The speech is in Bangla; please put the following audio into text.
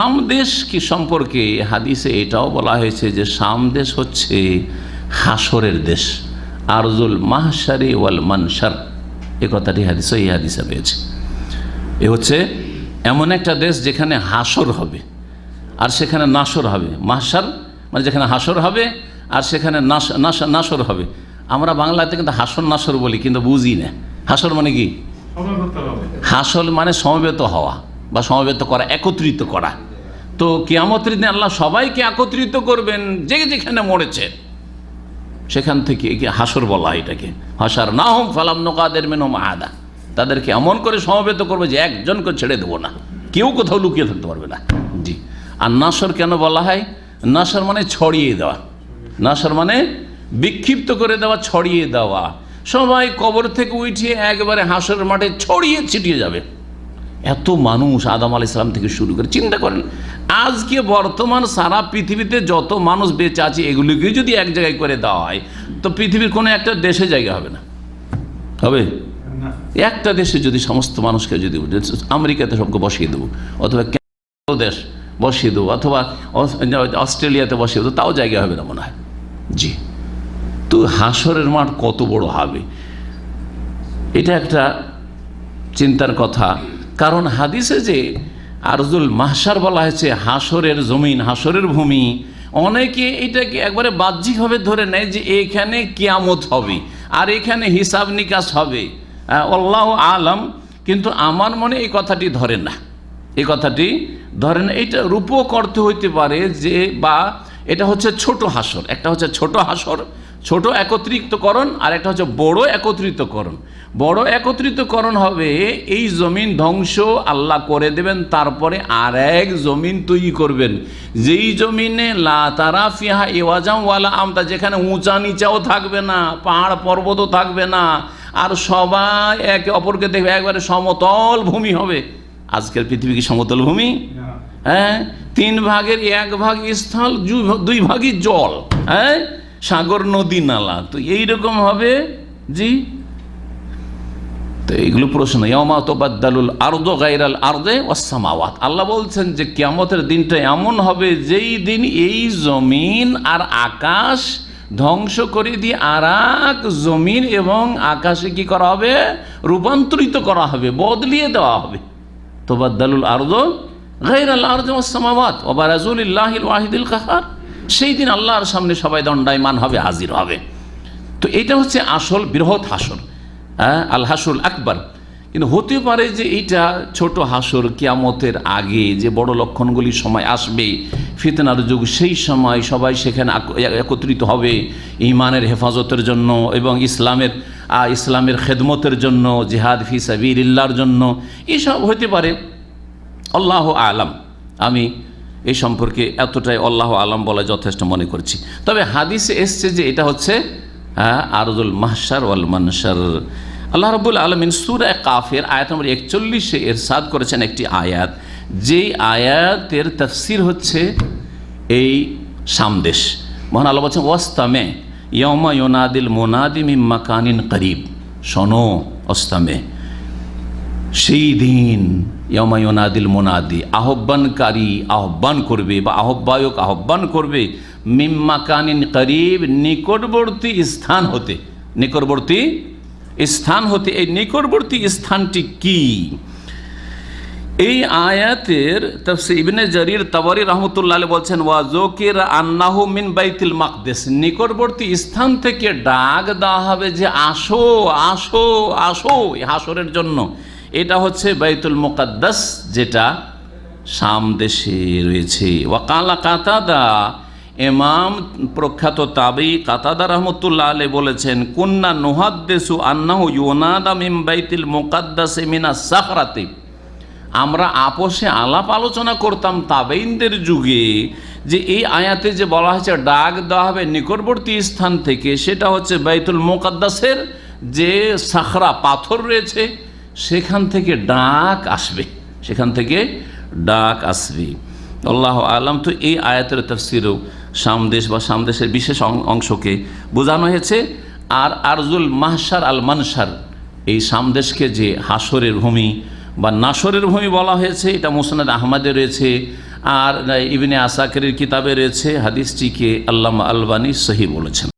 সামদেশ কি সম্পর্কে হাদিসে এটাও বলা হয়েছে যে সামদেশ হচ্ছে হাসরের দেশ আরজুল মাহসারি ওয়াল মানসার এ কথাটি হাদিস এই হাদিসে রয়েছে। এ হচ্ছে এমন একটা দেশ যেখানে হাসর হবে আর সেখানে নাসর হবে। মাহসার মানে যেখানে হাসর হবে আর সেখানে নাস- নাস- নাসর হবে। আমরা বাংলাতে কিন্তু হাসর নাসর বলি কিন্তু বুঝি না। হাসর মানে কি? হাসল মানে সমবেত হওয়া বা সমবেত করা একত্রিত করা। তো কিয়ামতের দিন আল্লাহ সবাইকে একত্রিত করবেন, যে যেখানে মরেছে। সেখান থেকে হাসর বলা এটাকে। হাসার না হোম ফালাম নকাদের মেন আদা তাদেরকে এমন করে সমবেত করবে যে একজনকে ছেড়ে দেবো না। কেউ কোথাও লুকিয়ে থাকতে পারবে না। জি। আর নাসর কেন বলা হয়? নাসর মানে ছড়িয়ে দেওয়া। নাসর মানে বিক্ষিপ্ত করে দেওয়া, ছড়িয়ে দেওয়া। সবাই কবর থেকে উঠিয়ে একবারে হাসর মাঠে ছড়িয়ে ছিটিয়ে যাবে। এত মানুষ আদাম আল ইসলাম থেকে শুরু করে চিন্তা করেন আজকে বর্তমান সারা পৃথিবীতে যত মানুষ বেঁচে আছে এগুলিকে যদি এক জায়গায় করে দেওয়া হয় তো পৃথিবীর কোনো একটা দেশে জায়গা হবে না। হবে? একটা দেশে যদি সমস্ত মানুষকে যদি আমেরিকাতে সবকে বসিয়ে দেবো অথবা দেশ বসিয়ে দেবো অথবা অস- অস্ট্রেলিয়াতে বসিয়ে দেবো তাও জায়গা হবে না মনে হয়। জি। তো হাসরের মাঠ কত বড় হবে? এটা একটা চিন্তার কথা। কারণ হাদিসে যে আরজুল মাহসার বলা হয়েছে হাসরের জমিন হাসরের ভূমি, অনেকে এটাকে একবারে বাহ্যিকভাবে ধরে নেয় যে এখানে কিয়ামত হবে আর এখানে হিসাব নিকাশ হবে। আল্লাহ আলম, কিন্তু আমার মনে এই কথাটি ধরে না। এই কথাটি ধরেন এটা রূপক অর্থ হইতে পারে যে বা এটা হচ্ছে ছোট হাসর একটা হচ্ছে ছোট হাসর ছোট একত্রিতকরণ আর একটা হচ্ছে বড় একত্রিতকরণ। বড় একত্রিতকরণ হবে এই জমিন ধ্বংস আল্লাহ করে দেবেন তারপরে আর এক জমিন তৈরি করবেন। যেই জমিনে লা তারা ফিহা এওয়াজাম ওয়ালা আমতা যেখানে উঁচা নিচাও থাকবে না পাহাড় পর্বতও থাকবে না আর সবাই একে অপরকে দেখবে একবারে সমতল ভূমি হবে। আজকের পৃথিবী কি সমতল ভূমি? হ্যাঁ? তিন ভাগের এক ভাগ স্থল দুই ভাগই জল হ্যাঁ? সাগর নদী নালা। তো এইরকম হবে, জি? তো এইগুলো প্রশ্ন। ইয়মা তোবাদ্দালুল আর্দ গাইরাল আর্দে ওয়াসামাওয়াত আল্লাহ বলছেন যে কিয়ামতের দিনটা এমন হবে যেই দিন এই জমিন আর আকাশ ধ্বংস করে দিয়ে আর এক জমিন এবং আকাশে কি করা হবে? রূপান্তরিত করা হবে, বদলিয়ে দেওয়া হবে। তোবাদ্দালুল আর্দ গাইরাল আর্দ ওয়াসামাওয়াত ওবারাজুলিল্লাহিল ওয়াহিদুল কাহার। সেই দিন আল্লাহর সামনে সবাই দণ্ডায়মান হবে, হাজির হবে। তো এটা হচ্ছে আসল বৃহৎ হাসর। হ্যাঁ আল হাসুল আকবর। কিন্তু হতে পারে যে এইটা ছোট হাসর কিয়ামতের আগে যে বড় লক্ষণগুলি সময় আসবে, ফিতনার যুগ সেই সময় সবাই সেখানে একত্রিত হবে ইমানের হেফাজতের জন্য এবং ইসলামের ইসলামের খেদমতের জন্য, জিহাদ ফি সাবিরিল্লার জন্য। এসব হতে পারে। আল্লাহ আলাম। আমি এই সম্পর্কে এতটাই আল্লাহ আলম বলা যথেষ্ট মনে করছি। তবে হাদিসে এসছে যে এটা হচ্ছে হ্যাঁ, আরজুল মাহসার ওয়াল মানসার আল্লাহ রবুল আলমিন সুরা কাফের আয়াত নম্বর একচল্লিশে এরশাদ করেছেন একটি আয়াত। যেই আয়াতের তফসির হচ্ছে এই সামদেশ। মহান আল্লাহ বলছেন ওয়াস্তামে ইয়মা ইয়োনাদিল মোনাদিম ইম্মা কানিন করিব। শোনো অস্তামে সেই দিন ইয়মায়নাদিল মোনাদি আহ্বানকারী আহ্বান করবে বা আহ্বায়ক আহ্বান করবে মিম্মা কানিন করিব, নিকটবর্তী স্থান হতে। নিকটবর্তী স্থান হতে। এই নিকটবর্তী স্থানটি কি? এই আয়াতের তফসি ইবনে জরির তাবরি রহমতুল্লাহ বলছেন, ওয়া জোকির আন্নাহু মিন বাইতুল মাকদেস। নিকটবর্তী স্থান থেকে ডাক দেওয়া হবে যে, আসো আসো আসো হাসরের জন্য। এটা হচ্ছে বাইতুল মুকাদ্দাস, যেটা শাম দেশে রয়েছে। ওয়াকালা কাতাদা এমাম প্রখ্যাত তাবি কাতাদা রহমতুল্লাহ আলে বলেছেন, কুন্না নুহাদ্দেসু আন্নাহু ইউনাদা মিম বাইতুল মুকাদ্দাসে মিনা সাখরাতে। আমরা আপোষে আলাপ আলোচনা করতাম তাবেইনদের যুগে যে এই আয়াতে যে বলা হয়েছে, ডাক দেওয়া হবে নিকটবর্তী স্থান থেকে, সেটা হচ্ছে বাইতুল মোকাদ্দাসের যে সাখরা পাথর রয়েছে সেখান থেকে ডাক আসবে। সেখান থেকে ডাক আসবে। আল্লাহ আলাম। তো এই আয়াতের তফসিরও সামদেশ বা সামদেশের বিশেষ অংশকে বোঝানো হয়েছে, আর আরজুল মাহসার আল মানসার এই সামদেশকে যে হাসরের ভূমি বা নাসরের ভূমি বলা হয়েছে, এটা মুসনাদ আহমদে রয়েছে, আর ইবনে আসাকের কিতাবে রয়েছে, হাদিসটিকে আল্লামা আলবানি সহি বলেছেন।